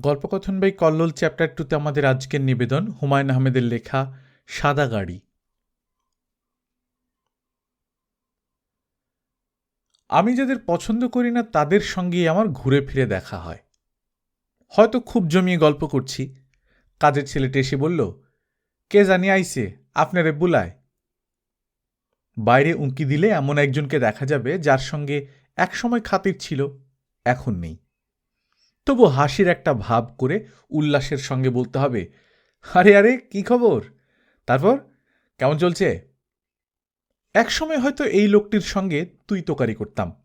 গল্পকথন by Kallol chapter টুতে আমাদের আজকের নিবেদন, হুমায়ুন আহমেদের লেখা, সাদা গাড়ি। আমি যাদের পছন্দ করি না, তাদের সঙ্গেই আমার ঘুরে ফিরে দেখা হয়। হয়তো খুব জমিয়ে গল্প করছি। কাজের ছেলেটা এসে বলল, কে জানি আইসে আপনারে বুলায়? বাইরে উঁকি দিলে এমন একজনকে দেখা যাবে যার সঙ্গে একসময় খাতির ছিল, এখন নেই। তবু হাসির একটা ভাব করে উল্লাসের সঙ্গে বলতে হবে, আরে আরে, কি খবর? তারপর, কেমন চলছে? একসময় হয়তো এই লোকটির সঙ্গে তুই তোকারি করতাম।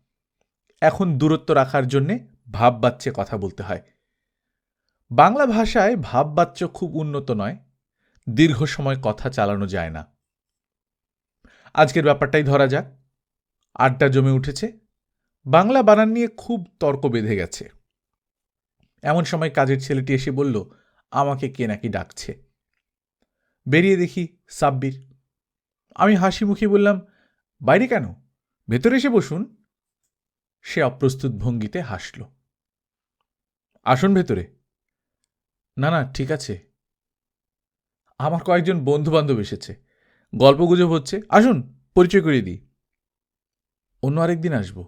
এখন দূরত্ব রাখার জন্যে ভাব বাচ্চে কথা বলতে হয়। বাংলা ভাষায় ভাব বাচ্চ খুব উন্নত নয়, দীর্ঘ সময় কথা চালানো যায় না। আজকের ব্যাপারটাই ধরা যাক। আড্ডা জমে উঠেছে। বাংলা বানান নিয়ে খুব তর্ক বেঁধে গেছে। এমন সময় কাজের ছেলেটি এসে বলল, আমাকে কে নাকি ডাকছে? বেরিয়ে দেখি সাব্বির। আমি হাসি মুখে বললাম, বাইরে কেন? ভেতরে এসে বসুন। সে অপ্রস্তুত ভঙ্গিতে হাসল। আসুন ভেতরে। না না, ঠিক আছে। আমার কয়েকজন বন্ধু বান্ধব এসেছে গল্পগুজব হচ্ছে। আসুন, পরিচয় করিয়ে দিই। অন্য আরেকদিন আসব।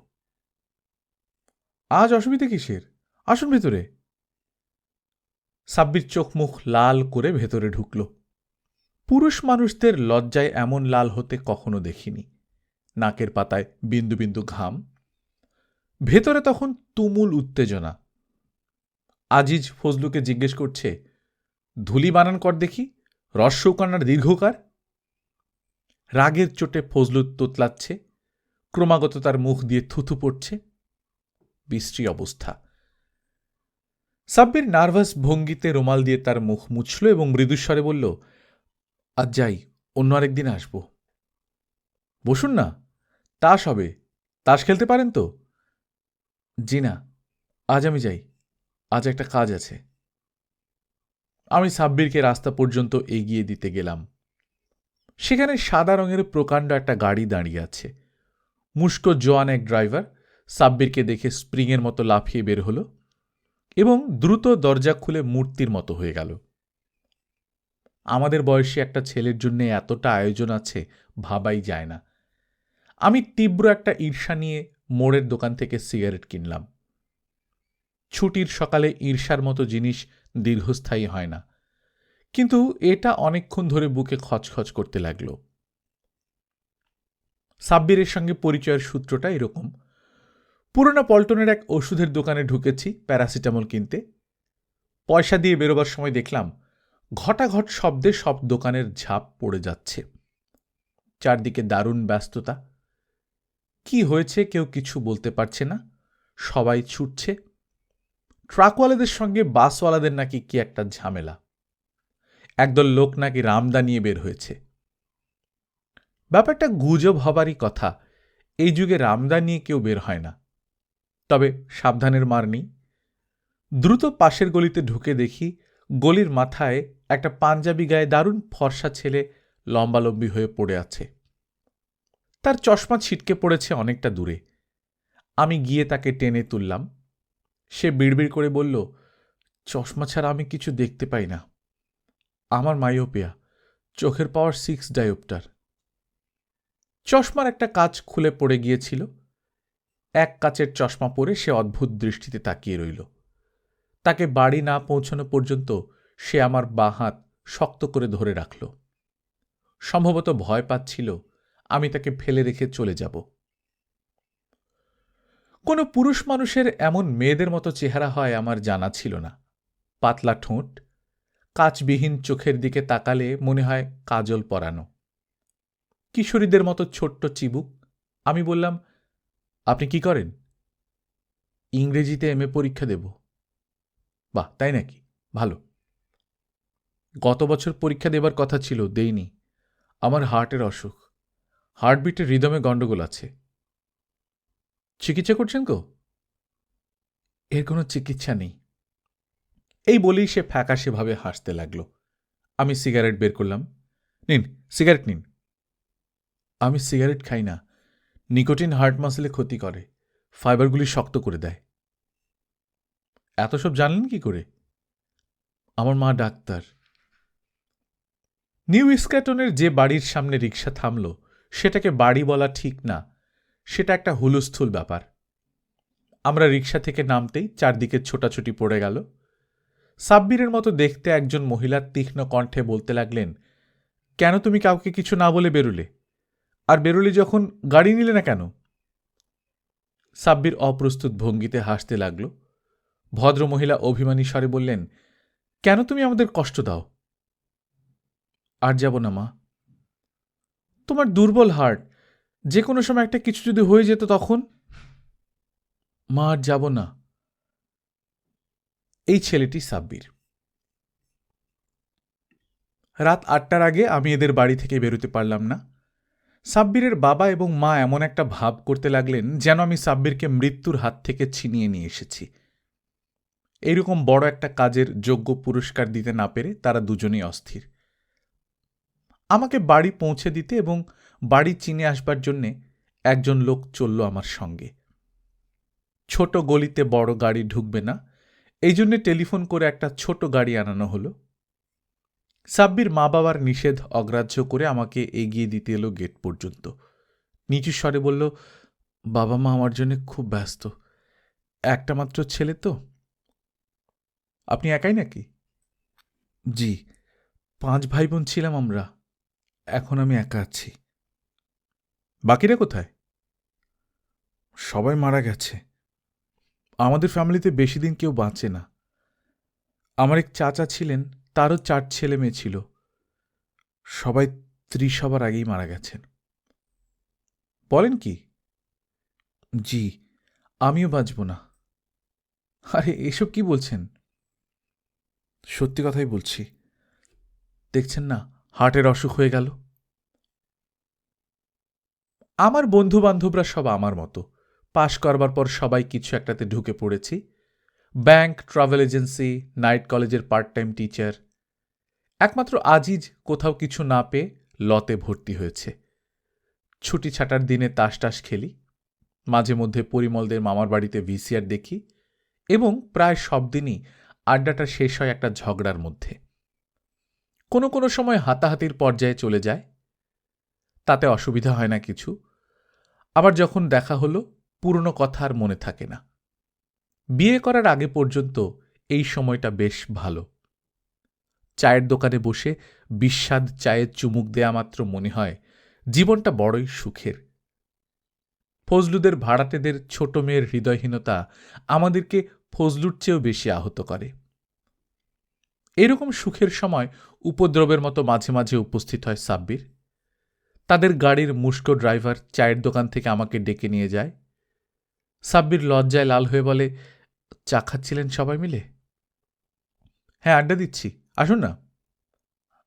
আজ অসুবিধা কিসের? আসুন ভেতরে। সাব্বির চোখ মুখ লাল করে ভেতরে ঢুকল। পুরুষ মানুষদের লজ্জায় এমন লাল হতে কখনো দেখিনি। নাকের পাতায় বিন্দু বিন্দু ঘাম। ভেতরে তখন তুমুল উত্তেজনা। আজিজ ফজলুকে জিজ্ঞেস করছে, ধুলি বানান কর দেখি রস্যকান্নার দীর্ঘকার? রাগের চোটে ফজলু তোতলাচ্ছে, ক্রমাগত তার মুখ দিয়ে থুথু পড়ছে। বিশ্রী অবস্থা। সাব্বির নার্ভাস ভঙ্গিতে রোমাল দিয়ে তার মুখ মুছল এবং মৃদুস্বরে বলল, আজ যাই, অন্য আরেকদিন আসব। বসুন না, তাস হবে। তাস খেলতে পারেন তো? জি না, আজ আমি যাই। আজ একটা কাজ আছে। আমি সাব্বিরকে রাস্তা পর্যন্ত এগিয়ে দিতে গেলাম। সেখানে সাদা রঙের প্রকাণ্ড একটা গাড়ি দাঁড়িয়ে আছে। মুস্কো জোয়ান এক ড্রাইভার সাব্বিরকে দেখে স্প্রিংয়ের মতো লাফিয়ে বের হলো। এবং দ্রুত দরজা খুলে মূর্তির মতো হয়ে গেল। আমাদের বয়সী একটা ছেলের জন্য এতটা আয়োজন আছে ভাবাই যায় না। আমি তীব্র একটা ঈর্ষা নিয়ে মোড়ের দোকান থেকে সিগারেট কিনলাম। ছুটির সকালে ঈর্ষার মতো জিনিস দীর্ঘস্থায়ী হয় না। কিন্তু এটা অনেকক্ষণ ধরে বুকে খচখচ করতে লাগল। সাব্বিরের সঙ্গে পরিচয়ের সূত্রটা এরকম। পুরোনো পল্টনের এক ওষুধের দোকানে ঢুকেছি প্যারাসিটামল কিনতে। পয়সা দিয়ে বেরোবার সময় দেখলাম ঘটাঘট শব্দে সব দোকানের ঝাঁপ পড়ে যাচ্ছে। চারদিকে দারুণ ব্যস্ততা। কি হয়েছে কেউ কিছু বলতে পারছে না। সবাই ছুটছে। ট্রাকওয়ালাদের সঙ্গে বাসওয়ালাদের নাকি কি একটা ঝামেলা। একদল লোক নাকি রামদা নিয়ে বের হয়েছে। ব্যাপারটা গুজব হবারই কথা। এই যুগে রামদা নিয়ে কেউ বের হয় না। তবে সাবধানের মার নেই। দ্রুত পাশের গলিতে ঢুকে দেখি গলির মাথায় একটা পাঞ্জাবি গায়ে দারুণ ফর্সা ছেলে লম্বালম্বি হয়ে পড়ে আছে। তার চশমা ছিটকে পড়েছে অনেকটা দূরে। আমি গিয়ে তাকে টেনে তুললাম। সে বিড়বিড় করে বলল, চশমা ছাড়া আমি কিছু দেখতে পাই না। আমার মাইওপিয়া, চোখের পাওয়ার সিক্স ডায়োপ্টার। চশমার একটা কাজ খুলে পড়ে গিয়েছিল। এক কাচের চশমা পরে সে অদ্ভুত দৃষ্টিতে তাকিয়ে রইল। তাকে বাড়ি না পৌঁছানো পর্যন্ত সে আমার বাঁ হাত শক্ত করে ধরে রাখল। সম্ভবত ভয় পাচ্ছিল আমি তাকে ফেলে রেখে চলে যাব। কোনো পুরুষ মানুষের এমন মেয়েদের মতো চেহারা হয় আমার জানা ছিল না। পাতলা ঠোঁট, কাচবিহীন চোখের দিকে তাকালে মনে হয় কাজল পরানো। কিশোরীদের মতো ছোট্ট চিবুক, আমি বললাম আপনি কি করেন? ইংরেজিতে এম এ পরীক্ষা দেব। বাহ, তাই নাকি? ভালো। গত বছর পরীক্ষা দেবার কথা ছিল, দেইনি। আমার হার্টের অসুখ। হার্টবিটের হৃদমে গণ্ডগোল আছে। চিকিৎসা করছেন কো এর কোনো চিকিৎসা নেই। এই বলেই সে ফ্যাকাশেভাবে হাসতে লাগল। আমি সিগারেট বের করলাম। নিন, সিগারেট নিন। আমি সিগারেট খাই না। নিকোটিন হার্ট মাসেলে ক্ষতি করে, ফাইবারগুলি শক্ত করে দেয়। এত সব জানলেন কি করে? আমার মা ডাক্তার। নিউ ইস্ক্যাটনের যে বাড়ির সামনে রিক্সা থামল, সেটাকে বাড়ি বলা ঠিক না, সেটা একটা হুলস্থুল ব্যাপার। আমরা রিক্সা থেকে নামতেই চারদিকে ছোটাছুটি পড়ে গেল। সাব্বিরের মতো দেখতে একজন মহিলার তীক্ষ্ণ কণ্ঠে বলতে লাগলেন, কেন তুমি কাউকে কিছু না বলে বেরুলে? আর বেরুলে যখন গাড়ি নিলে না কেন? সাব্বির অপ্রস্তুত ভঙ্গিতে হাসতে লাগল। ভদ্রমহিলা অভিমানী স্বরে বললেন, কেন তুমি আমাদের কষ্ট দাও? আর যাব না, মা। তোমার দুর্বল হার্ট, যে কোনো সময় একটা কিছু যদি হয়ে যেত তখন? মা, আর যাব না। এই ছেলেটি সাব্বির। রাত আটটার আগে আমি এদের বাড়ি থেকে বেরোতে পারলাম না। সাব্বিরের বাবা এবং মা এমন একটা ভাব করতে লাগলেন যেন আমি সাব্বিরকে মৃত্যুর হাত থেকে ছিনিয়ে নিয়ে এসেছি। এইরকম বড় একটা কাজের যোগ্য পুরস্কার দিতে না পেরে তারা দুজনেই অস্থির। আমাকে বাড়ি পৌঁছে দিতে এবং বাড়ি চিনে আসবার জন্যে একজন লোক চলল আমার সঙ্গে। ছোট গলিতে বড় গাড়ি ঢুকবে না এই জন্যে টেলিফোন করে একটা ছোট গাড়ি আনানো হলো। সাব্বির মা বাবার নিষেধ অগ্রাহ্য করে আমাকে এগিয়ে দিতে এলো গেট পর্যন্ত। নিচু স্বরে বলল, বাবা মা আমার জন্য খুব ব্যস্ত। একটা মাত্র ছেলে তো। আপনি একাই নাকি? জি, পাঁচ ভাই বোন ছিলাম আমরা। এখন আমি একা আছি। বাকিরা কোথায়? সবাই মারা গেছে। আমাদের ফ্যামিলিতে বেশি দিন কেউ বাঁচে না। আমার এক চাচা ছিলেন তারও চার ছেলে মেয়ে ছিল। সবাই ত্রিশ হবার আগেই মারা গেছেন। বলেন কি? জি, আমিও বাঁচব না। আরে, এসব কি বলছেন? সত্যি কথাই বলছি। দেখছেন না, হার্টের অসুখ হয়ে গেল। আমার বন্ধু বান্ধবরা সব আমার মতো। পাশ করবার পর সবাই কিছু একটাতে ঢুকে পড়েছি। ব্যাংক, ট্রাভেল এজেন্সি, নাইট কলেজের পার্ট টাইম টিচার একমাত্র আজিজ কোথাও কিছু না পেয়ে লতে ভর্তি হয়েছে। ছুটি ছাটার দিনে তাস টাস খেলি, মাঝে মধ্যে পরিমলদের মামার বাড়িতে ভিসিআর দেখি এবং প্রায় সব দিনই আড্ডাটা শেষ হয় একটা ঝগড়ার মধ্যে। কোনো কোনো সময় হাতাহাতির পর্যায়ে চলে যায়, তাতে অসুবিধা হয় না কিছু। আবার যখন দেখা হলো, পুরনো কথা আর মনে থাকে না। বিয়ে করার আগে পর্যন্ত এই সময়টা বেশ ভালো। চায়ের দোকানে বসে বিস্বাদ চায়ের চুমুক দেয়া মাত্র মনে হয়, জীবনটা বড়ই সুখের। ফজলুদের ভাড়াটেদের ছোট মেয়ের হৃদয়হীনতা আমাদেরকে ফজলুর চেয়েও বেশি আহত করে। এরকম সুখের সময় উপদ্রবের মতো মাঝে মাঝে উপস্থিত হয় সাব্বির। তাদের গাড়ির মুস্কো ড্রাইভার চায়ের দোকান থেকে আমাকে ডেকে নিয়ে যায়। সাব্বির লজ্জায় লাল হয়ে বলে, চা খাচ্ছিলেন সবাই মিলে? হ্যাঁ আড্ডা দিচ্ছি। আসুন না।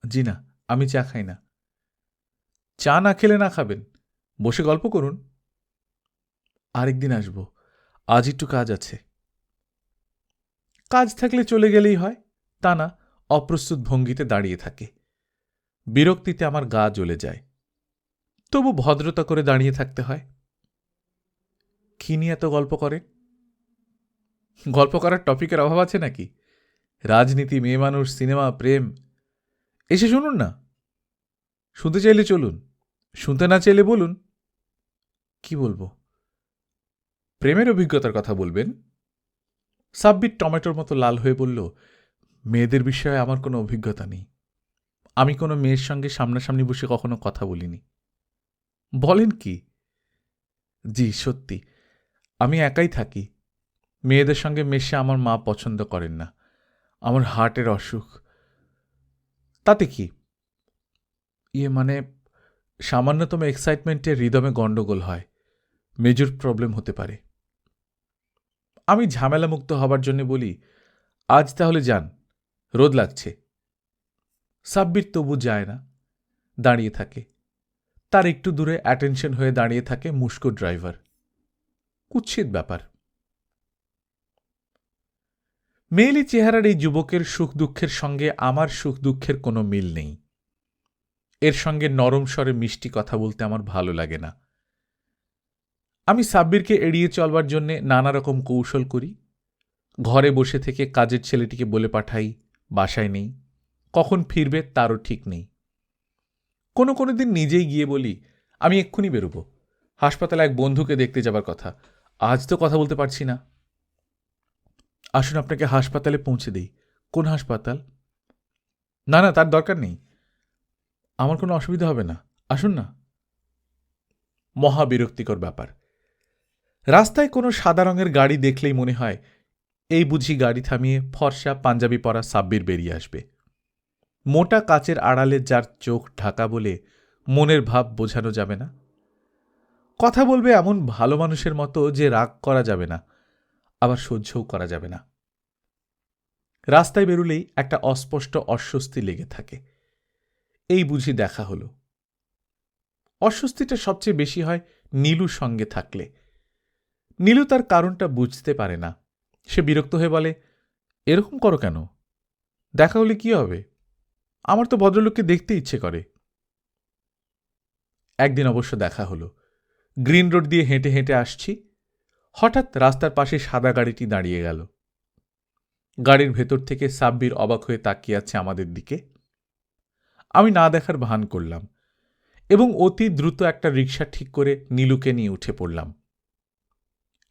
জি না, আমি চা খাই না। চা না খেলে না খাবেন। বসে গল্প করুন। আরেকদিন আসব। আজ একটু কাজ আছে। কাজ থাকলে চলে গেলেই হয়। তা না, অপ্রস্তুত ভঙ্গিতে দাঁড়িয়ে থাকে। বিরক্তিতে আমার গা জ্বলে যায়। তবু ভদ্রতা করে দাঁড়িয়ে থাকতে হয়। কি নিয়ে এত গল্প করে গল্প করার টপিকের অভাব আছে নাকি? রাজনীতি মেয়ে মানুষ সিনেমা, প্রেম, এসে শুনুন না। শুনতে চাইলে চলুন, শুনতে না চাইলে বলুন। কি বলব? প্রেমের অভিজ্ঞতার কথা বলবেন? সাব্বির টমেটোর মতো লাল হয়ে বলল, মেয়েদের বিষয়ে আমার কোনো অভিজ্ঞতা নেই। আমি কোনো মেয়ের সঙ্গে সামনাসামনি বসে কখনো কথা বলিনি। বলেন কি? জি, সত্যি। আমি একাই থাকি। মেয়েদের সঙ্গে মেশে আমার মা পছন্দ করেন না। আমার হার্টের অসুখ। তাতে কি? ইয়ে মানে সামান্যতম এক্সাইটমেন্টে হৃদমে গণ্ডগোল হয়। মেজর প্রবলেম হতে পারে। আমি ঝামেলামুক্ত হবার জন্য বলি, আজ তাহলে যান, রোদ লাগছে। সাব্বির তবু যায় না, দাঁড়িয়ে থাকে। তার একটু দূরে অ্যাটেনশন হয়ে দাঁড়িয়ে থাকে মুস্কো ড্রাইভার। কুৎসিত ব্যাপার। মেয়েলি চেহারার এই যুবকের সুখ দুঃখের সঙ্গে আমার সুখ দুঃখের কোনো মিল নেই। এর সঙ্গে নরম স্বরে মিষ্টি কথা বলতে আমার ভালো লাগে না। আমি সাব্বিরকে এড়িয়ে চলবার জন্যে নানা রকম কৌশল করি। ঘরে বসে থেকে কাজের ছেলেটিকে বলে পাঠাই, বাসায় নেই। কখন ফিরবে তারও ঠিক নেই। কোনো কোনো দিন নিজেই গিয়ে বলি, আমি এক্ষুনি বেরোবো। হাসপাতালে এক বন্ধুকে দেখতে যাবার কথা। আজ তো কথা বলতে পারছি না। আসুন আপনাকে হাসপাতালে পৌঁছে দিই। কোন হাসপাতাল? না না, তার দরকার নেই। আমার কোনো অসুবিধা হবে না। আসুন না। মহা বিরক্তিকর ব্যাপার। রাস্তায় কোনো সাদা রঙের গাড়ি দেখলেই মনে হয়, এই বুঝি গাড়ি থামিয়ে ফর্সা পাঞ্জাবি পরা সাব্বির বেরিয়ে আসবে। মোটা কাচের আড়ালে যার চোখ ঢাকা বলে মনের ভাব বোঝানো যাবে না। কথা বলবে এমন ভালো মানুষের মতো যে রাগ করা যাবে না। আবার সহ্যও করা যাবে না। রাস্তায় বেরুলেই একটা অস্পষ্ট অস্বস্তি লেগে থাকে। এই বুঝি দেখা হলো। অস্বস্তিটা সবচেয়ে বেশি হয় নীলু সঙ্গে থাকলে। নীলু তার কারণটা বুঝতে পারে না। সে বিরক্ত হয়ে বলে, এরকম করো কেন? দেখা হলে কি হবে? আমার তো ভদ্রলোককে দেখতে ইচ্ছে করে। একদিন অবশ্য দেখা হলো। গ্রিন রোড দিয়ে হেঁটে হেঁটে আসছি। হঠাৎ রাস্তার পাশে সাদা গাড়িটি দাঁড়িয়ে গেল। গাড়ির ভেতর থেকে সাব্বির অবাক হয়ে তাকিয়ে আছে আমাদের দিকে। আমি না দেখার ভান করলাম এবং অতি দ্রুত একটা রিক্সা ঠিক করে নীলুকে নিয়ে উঠে পড়লাম।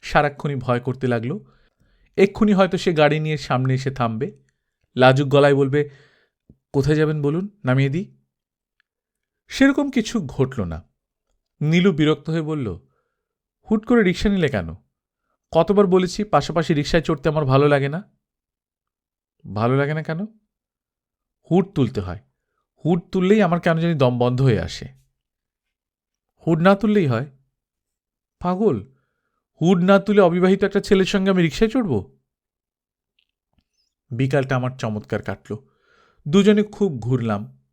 সারাক্ষণই ভয় করতে লাগল। এক্ষুনি হয়তো সে গাড়ি নিয়ে সামনে এসে থামবে। লাজুক গলায় বলবে, কোথায় যাবেন বলুন, নামিয়ে দিই? সেরকম কিছু ঘটল না। নীলু বিরক্ত হয়ে বলল, হুট করে রিক্সা নিলে কেন? কতবার বলেছি, পাশাপাশি রিক্সায় চড়তে আমার ভালো লাগে না? ভালো লাগে না কেন? হুট তুলতে হয়। হুট তুললেই আমার কেন জানি দম বন্ধ হয়ে আসে। হুড না তুললেই হয়। পাগল। হুড না তুলে অবিবাহিত একটা ছেলের সঙ্গে আমি রিক্সায় চড়ব? বিকালটা আমার চমৎকার কাটল। দুজনে খুব ঘুরলাম।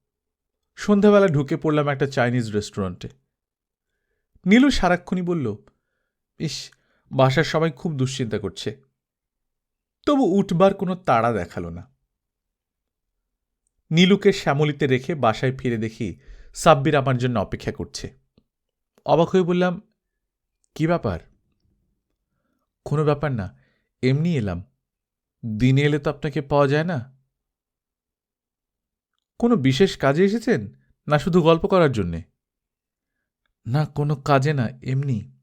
সন্ধ্যাবেলা ঢুকে পড়লাম একটা চাইনিজ রেস্টুরেন্টে। নীলু সারাক্ষণই বলল, ইস বাসার সবাই খুব দুশ্চিন্তা করছে। তবু উঠবার কোনো তাড়া দেখাল না। নীলুকে শ্যামলিতে রেখে বাসায় ফিরে দেখি সাব্বির আমার জন্য অপেক্ষা করছে। অবাক হয়ে বললাম, কি ব্যাপার? কোনো ব্যাপার না, এমনি এলাম। দিনে এলে তো আপনাকে পাওয়া যায় না? কোনো বিশেষ কাজে এসেছেন? না শুধু গল্প করার জন্যে? না, কোনো কাজে না, এমনি।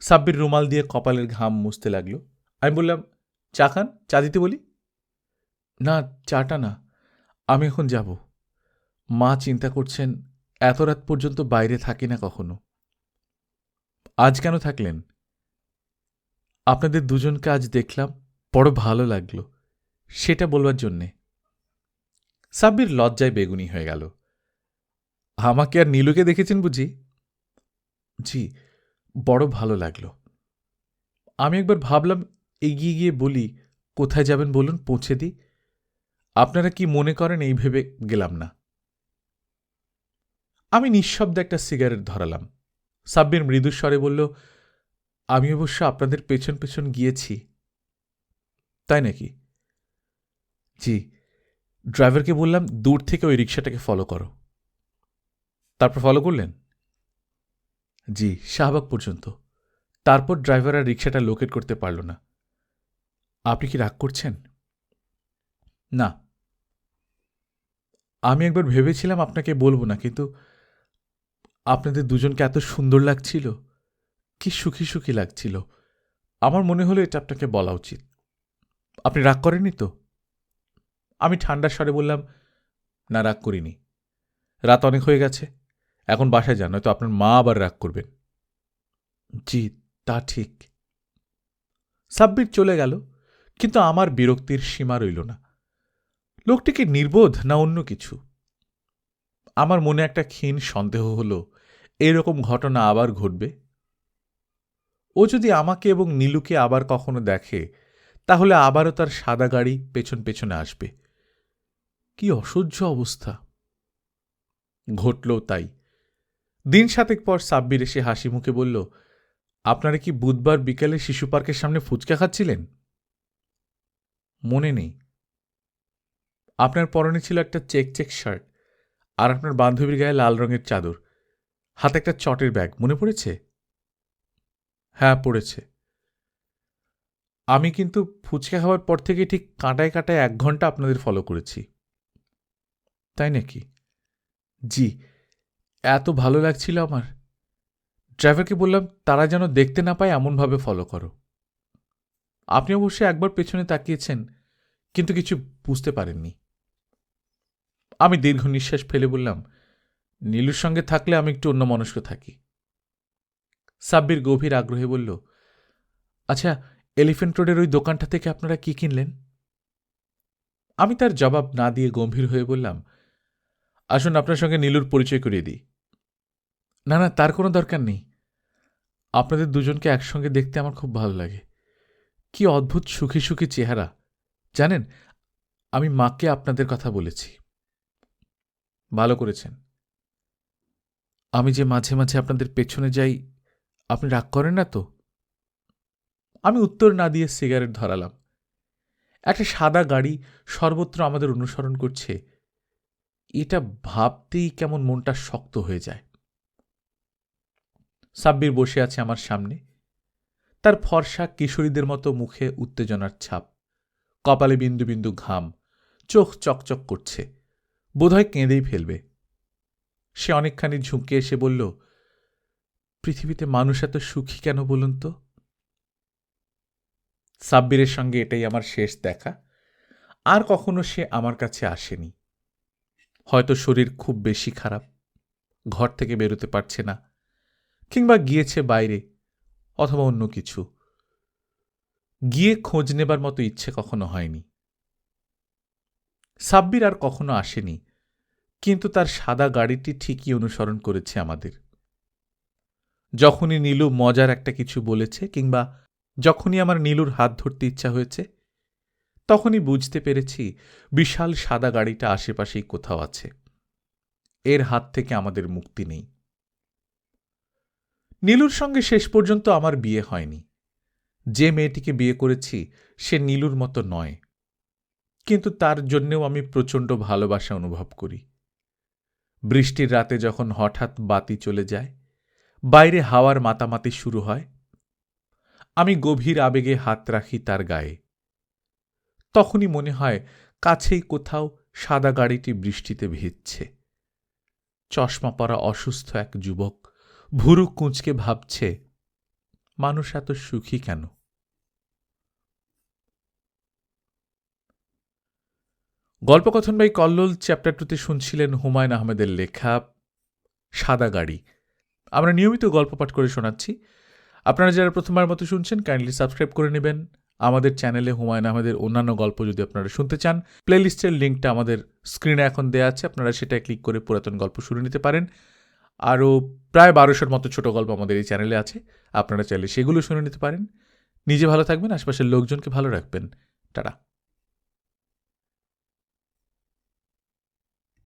সাব্বির রুমাল দিয়ে কপালের ঘাম মুছতে লাগল। আমি বললাম, চা খান? চা দিতে বলি? না, চাটা না। আমি এখন যাব। মা চিন্তা করছেন, এত রাত পর্যন্ত বাইরে থাকি না কখনো। আজ কেন থাকলেন? আপনাদের দুজনকে আজ দেখলাম, বড় ভালো লাগল, সেটা বলবার জন্যে। সাব্বির লজ্জায় বেগুনি হয়ে গেল। আমাকে আর নীলুকে দেখেছেন বুঝি? জি বড় ভালো লাগল। আমি একবার ভাবলাম এগিয়ে গিয়ে বলি, কোথায় যাবেন বলুন, পৌঁছে দিই। আপনারা কি মনে করেন এই ভেবে গেলাম না। আমি নিঃশব্দে একটা সিগারেট ধরালাম। সাব্বির মৃদুস্বরে বলল, আমি অবশ্য আপনাদের পেছন পেছন গিয়েছি। তাই নাকি? জি, ড্রাইভারকে বললাম, দূর থেকে ওই রিক্সাটাকে ফলো করো। তারপর ফলো করলেন? জি, শাহবাগ পর্যন্ত। তারপর ড্রাইভার আর রিক্সাটা লোকেট করতে পারল না। আপনি কি রাগ করছেন? না। আমি একবার ভেবেছিলাম আপনাকে বলব না, কিন্তু আপনাদের দুজনকে এত সুন্দর লাগছিল। কি সুখী সুখী লাগছিল। আমার মনে হলো এটা আপনাকে বলা উচিত। আপনি রাগ করেননি তো? আমি ঠান্ডার স্বরে বললাম, না, রাগ করিনি। রাত অনেক হয়ে গেছে। এখন বাসায় যান, নয়তো আপনার মা আবার রাগ করবেন জি, তা ঠিক। সাব্বির চলে গেল, কিন্তু আমার বিরক্তির সীমা রইল না। লোকটি কি নির্বোধ না অন্য কিছু? আমার মনে একটা ক্ষীণ সন্দেহ হলো, এরকম ঘটনা আবার ঘটবে? ও যদি আমাকে এবং নীলুকে আবার কখনো দেখে, তাহলে আবারও তার সাদা গাড়ি পেছন পেছনে আসবে। কি অসহ্য অবস্থা। ঘটল তাই। দিন সাতেক পর সাব্বির এসে হাসি মুখে বলল, আপনারা কি বুধবার বিকালে শিশু পার্কের সামনে ফুচকা খাচ্ছিলেন? মনে নেই। আপনার পরনে ছিল একটা চেক চেক শার্ট আর আপনার বান্ধবীর গায়ে লাল রঙের চাদর। হাতে একটা চটের ব্যাগ। মনে পড়েছে? হ্যাঁ পড়েছে। আমি কিন্তু ফুচকা খাওয়ার পর থেকে ঠিক কাঁটায় কাঁটায় এক ঘণ্টা আপনাদের ফলো করেছি। তাই নাকি? জি। এত ভালো লাগছিল আমার। ড্রাইভারকে বললাম, তারা যেন দেখতে না পায়, এমনভাবে ফলো করো। আপনি অবশ্যই একবার পেছনে তাকিয়েছেন, কিন্তু কিছু বুঝতে পারেননি। আমি দীর্ঘ নিঃশ্বাস ফেলে বললাম, নীলুর সঙ্গে থাকলে আমি একটু অন্য মনস্ক থাকি। সাব্বির গভীর আগ্রহে বলল আচ্ছা এলিফেন্ট রোডের ওই দোকানটা থেকে আপনারা কি কিনলেন? আমি তার জবাব না দিয়ে গম্ভীর হয়ে বললাম, আসুন আপনার সঙ্গে নীলুর পরিচয় করিয়ে দিই। না না, তার কোনো দরকার নেই। আপনাদের দুজনকে একসঙ্গে দেখতে আমার খুব ভালো লাগে। কি অদ্ভুত সুখী সুখী চেহারা। জানেন, আমি মাকে আপনাদের কথা বলেছি। ভালো করেছেন। আমি যে মাঝে মাঝে আপনাদের পেছনে যাই, আপনি রাগ করেন না তো? আমি উত্তর না দিয়ে সিগারেট ধরালাম। একটা সাদা গাড়ি সর্বত্র আমাদের অনুসরণ করছে। এটা ভাবতেই কেমন মনটা শক্ত হয়ে যায়। সাব্বির বসে আছে আমার সামনে। তার ফর্সা কিশোরীদের মতো মুখে উত্তেজনার ছাপ। কপালে বিন্দু বিন্দু ঘাম। চোখ চকচক করছে। বোধহয় কেঁদেই ফেলবে। সে অনেকখানি ঝুঁকে এসে বলল, পৃথিবীতে মানুষ এত সুখী কেন বলুন তো? সাব্বিরের সঙ্গে এটাই আমার শেষ দেখা। আর কখনো সে আমার কাছে আসেনি। হয়তো শরীর খুব বেশি খারাপ। ঘর থেকে বেরোতে পারছে না। কিংবা গিয়েছে বাইরে অথবা অন্য কিছু। গিয়ে খোঁজ নেবার মতো ইচ্ছে কখনো হয়নি। সাব্বির আর কখনো আসেনি, কিন্তু তার সাদা গাড়িটি ঠিকই অনুসরণ করেছে আমাদের। যখনই নীলু মজার একটা কিছু বলেছে কিংবা যখনই আমার নীলুর হাত ধরতে ইচ্ছা হয়েছে, তখনই বুঝতে পেরেছি বিশাল সাদা গাড়িটা আশেপাশেই কোথাও আছে। এর হাত থেকে আমাদের মুক্তি নেই। নীলুর সঙ্গে শেষ পর্যন্ত আমার বিয়ে হয়নি। যে মেয়েটিকে বিয়ে করেছি, সে নীলুর মতো নয়। কিন্তু তার জন্যেও আমি প্রচণ্ড ভালোবাসা অনুভব করি। বৃষ্টির রাতে যখন হঠাৎ বাতি চলে যায়, বাইরে হাওয়ার মাতামাতি শুরু হয়, আমি গভীর আবেগে হাত রাখি তার গায়ে। তখনই মনে হয়, কাছেই কোথাও সাদা গাড়িটি বৃষ্টিতে ভিজছে। চশমা পরা অসুস্থ এক যুবক ভুরু কুঁচকে ভাবছে, মানুষ এত সুখী কেন? গল্পকথন বাই কল্লোল চ্যাপ্টার টুতে শুনছিলেন হুমায়ুন আহমেদের লেখা, সাদা গাড়ি। আমরা নিয়মিত গল্প পাঠ করে শোনাচ্ছি। আপনারা যারা প্রথমবার মতো শুনছেন কাইন্ডলি সাবস্ক্রাইব করে নেবেন। আমাদের চ্যানেলে হুমায়ুন আহমেদের অন্যান্য গল্প যদি আপনারা শুনতে চান প্লেলিস্টের লিঙ্কটা আমাদের স্ক্রিনে এখন দেওয়া আছে। আপনারা সেটা ক্লিক করে পুরাতন গল্প শুনে নিতে পারেন। আরও প্রায় বারোশোর মতো ছোট গল্প আমাদের এই চ্যানেলে আছে। আপনারা চাইলে সেগুলো শুনে নিতে পারেন। নিজে ভালো থাকবেন, আশপাশের লোকজনকে ভালো রাখবেন। টাটা।